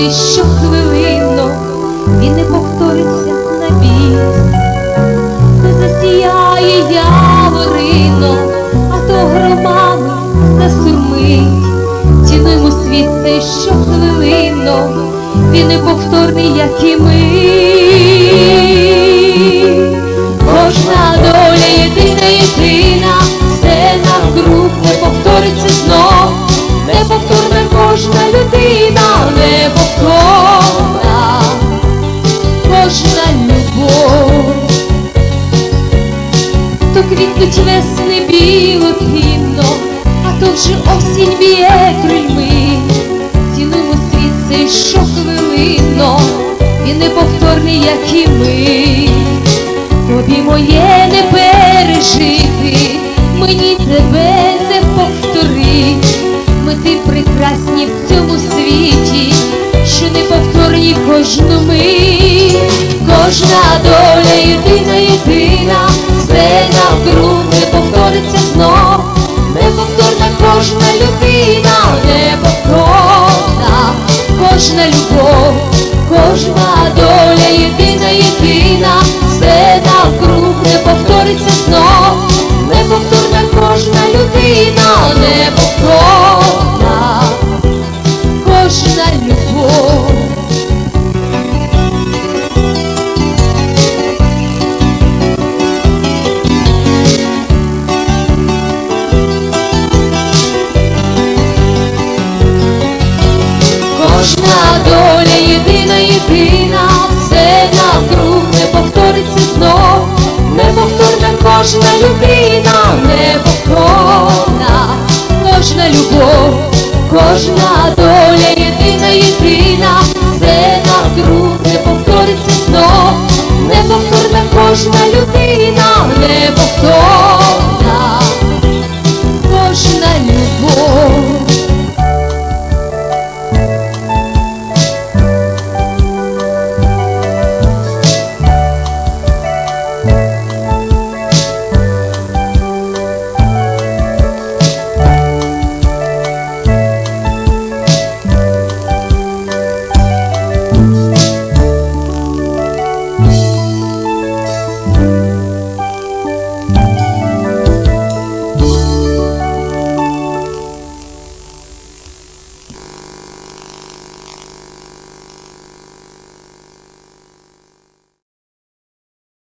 світ цей щохвилинно, він не повториться на біс, не засіяє яворино, а то громами засурмить. Цінуємо світ цей щохвилину, він не повторний, як і ми. То квітнуть весни білоквінно, а то вже осінь б'є крильми, цінуємо світ цей щохвилинно, він неповторний, як і ми. Тобі моє не пережити, мені тебе не повторить. Ми ти прекрасні в цьому світі, що не повторні кожну мить, кожна доля єдина, кожна любов, Кожна доля єдина, єдина, все навкруг не повториться знов, неповторна кожна людина, неповторна, кожна любов.